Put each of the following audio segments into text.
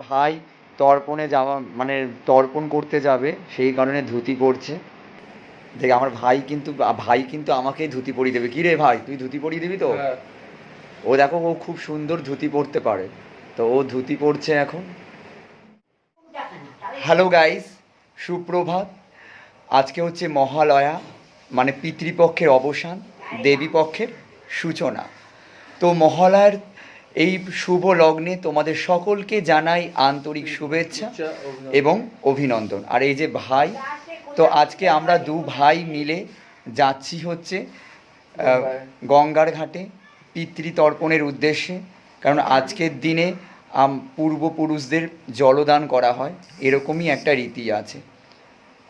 ভাই তর্পণে যাওয়া মানে তর্পণ করতে যাবে সেই কারণে ধুতি পরছে। দেখ আমার ভাই কিন্তু ভাই কিন্তু আমাকেই ধুতি পরিয়ে দেবে। কি রে ভাই তুই ধুতি পরিয়ে দিবি তো? ও দেখো ও খুব সুন্দর ধুতি পরতে পারে। তো ও ধুতি পরছে এখন। হ্যালো গাইস সুপ্রভাত। আজকে হচ্ছে মহালয়া মানে পিতৃপক্ষের অবসান, দেবীপক্ষের সূচনা। তো মহালয়ার এই শুভ লগ্নে তোমাদের সকলকে জানাই আন্তরিক শুভেচ্ছা এবং অভিনন্দন। আর এই যে ভাই, তো আজকে আমরা দু ভাই মিলে যাচ্ছি হচ্ছে গঙ্গার ঘাটে পিতৃতর্পণের উদ্দেশ্যে। কারণ আজকের দিনে আম- পূর্বপুরুষদের জলদান করা হয়, এরকমই একটা রীতি আছে।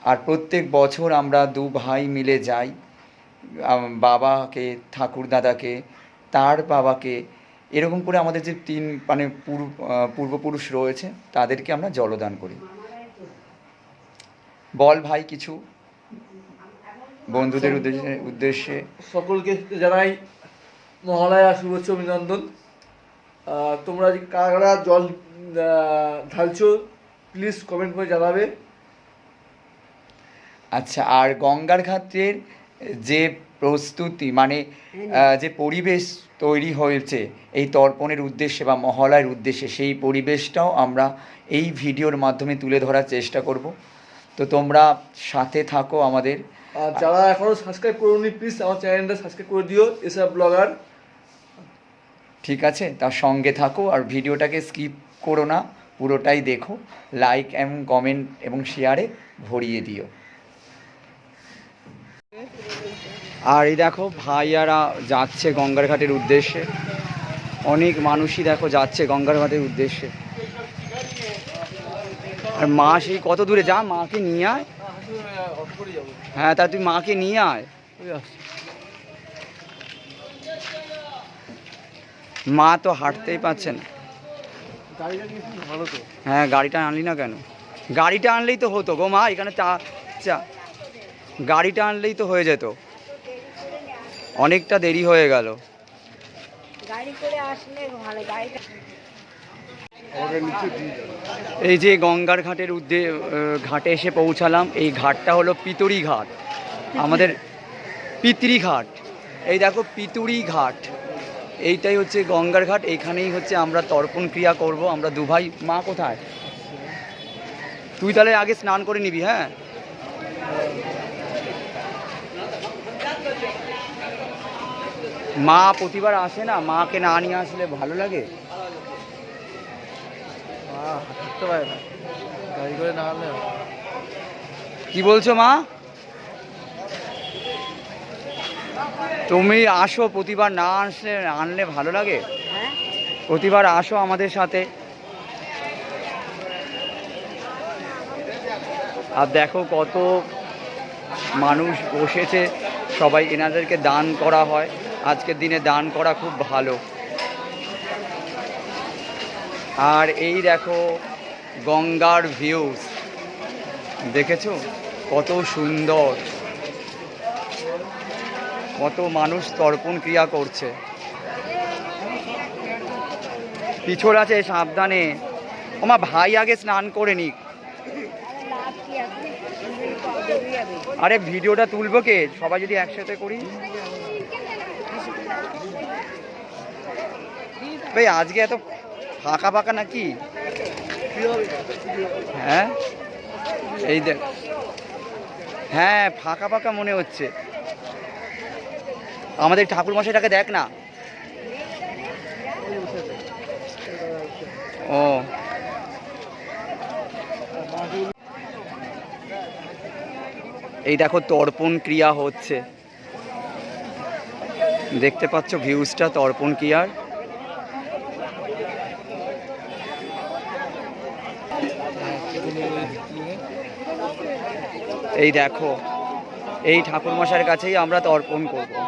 আর প্রত্যেক বছর আমরা দু ভাই মিলে যাই বাবাকে ঠাকুর দাদাকে তার বাবাকে, এরকম করে আমাদের যে তিন মানে পূর্বপুরুষ রয়েছে, তাদেরকে আমরা জলদান করি। বল ভাই, কিছু? বন্ধুদের উদ্দেশ্যে উদ্দেশ্যে। সকলকে জানাই মহালয়া, শুভেচ্ছা, অভিনন্দন। তোমরা যে কারা জল ঢালছো প্লিজ কমেন্ট করে জানাবে। আচ্ছা আর গঙ্গার ঘাটের যে প্রস্তুতি মানে যে পরিবেশ তৈরি হয়েছে এই তর্পণের উদ্দেশ্যে বা মহালয়ের উদ্দেশ্যে সেই পরিবেশটাও আমরা এই ভিডিওর মাধ্যমে তুলে ধরার চেষ্টা করব। তো তোমরা সাথে থাকো আমাদের। যারা এখনও সাবস্ক্রাইব করোনি প্লিজ আমার চ্যানেলটা সাবস্ক্রাইব করে দিও এসব ব্লগার ঠিক আছে? তার সঙ্গে থাকো আর ভিডিওটাকে স্কিপ করো না, পুরোটাই দেখো। লাইক এবং কমেন্ট এবং শেয়ারে ভরিয়ে দিও। আর এই দেখো, ভাইয়ারা যাচ্ছে গঙ্গার ঘাটের উদ্দেশ্যে। অনেক মানুষই দেখো যাচ্ছে গঙ্গার ঘাটের উদ্দেশ্যে। আর মা সেই কত দূরে? যা, মাকে নিয়ে আয়। হ্যাঁ তা তুই মাকে নিয়ে আয়। মা তো হাঁটতেই পারছে না। হ্যাঁ গাড়িটা আনলি না কেন? গাড়িটা আনলেই তো হতো গো মা এখানে চা চা। গাড়িটা আনলেই তো হয়ে যেত। অনেকটা দেরি হয়ে গেল। এই যে গঙ্গার ঘাটের উদ্দে ঘাটে এসে পৌঁছালাম এই ঘাটটা হলো পিতুরি ঘাট। আমাদের পিতরি ঘাট এই দেখো পিতুরি ঘাট। এইটাই হচ্ছে গঙ্গার ঘাট এইখানেই হচ্ছে আমরা তর্পণ ক্রিয়া করব। আমরা দুভাই মা কোথায়? তুই তাহলে আগে স্নান করে নিবি হ্যাঁ? মা প্রতিবার আসে না? মাকে না নিয়ে আসলে ভালো লাগে? কি বলছো মা? তুমি আসো প্রতিবার না আসলে আনলে ভালো লাগে? হ্যাঁ। প্রতিবার আসো আমাদের সাথে। আর দেখো কত মানুষ বসেছে সবাই এনাদেরকে দান করা হয়। আজকের দিনে দান করা খুব ভালো। আর এই দেখো গঙ্গার ভিউজ দেখেছ? কত সুন্দর। কত মানুষ তর্পণ ক্রিয়া করছে। পিছল আছে, সাবধানে। আমার ভাই আগে স্নান করে নিক। আরে, ভিডিওটা তুলবো কে? সবাই যদি একসাথে করি। ভাই, আজকে এত ফাঁকা ফাঁকা নাকি? হ্যাঁ? এই দেখ। হ্যাঁ ফাঁকা ফাঁকা মনে হচ্ছে। আমাদের ঠাকুর মশাইটাকে দেখ না। ও। এই দেখো তর্পণ ক্রিয়া হচ্ছে। দেখতে পাচ্ছ ভিউজটা, তর্পণ ক্রিয়ার। এই দেখো, এই ঠাকুরমশাইয়ের কাছেই আমরা তর্পণ করব।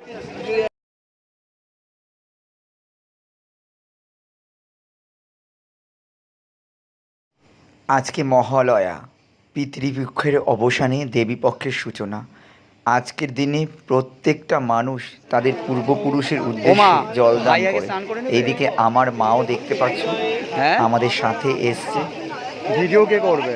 আজকে মহালয়া পিতৃপক্ষের অবসানে দেবীপক্ষের সূচনা। আজকের দিনে প্রত্যেকটা মানুষ তাদের পূর্বপুরুষের উদ্দেশ্যে জলদান করে। এইদিকে আমার মাও দেখতে পাচ্ছ হ্যাঁ? আমাদের সাথে এসছে। ভিডিও কে করবে?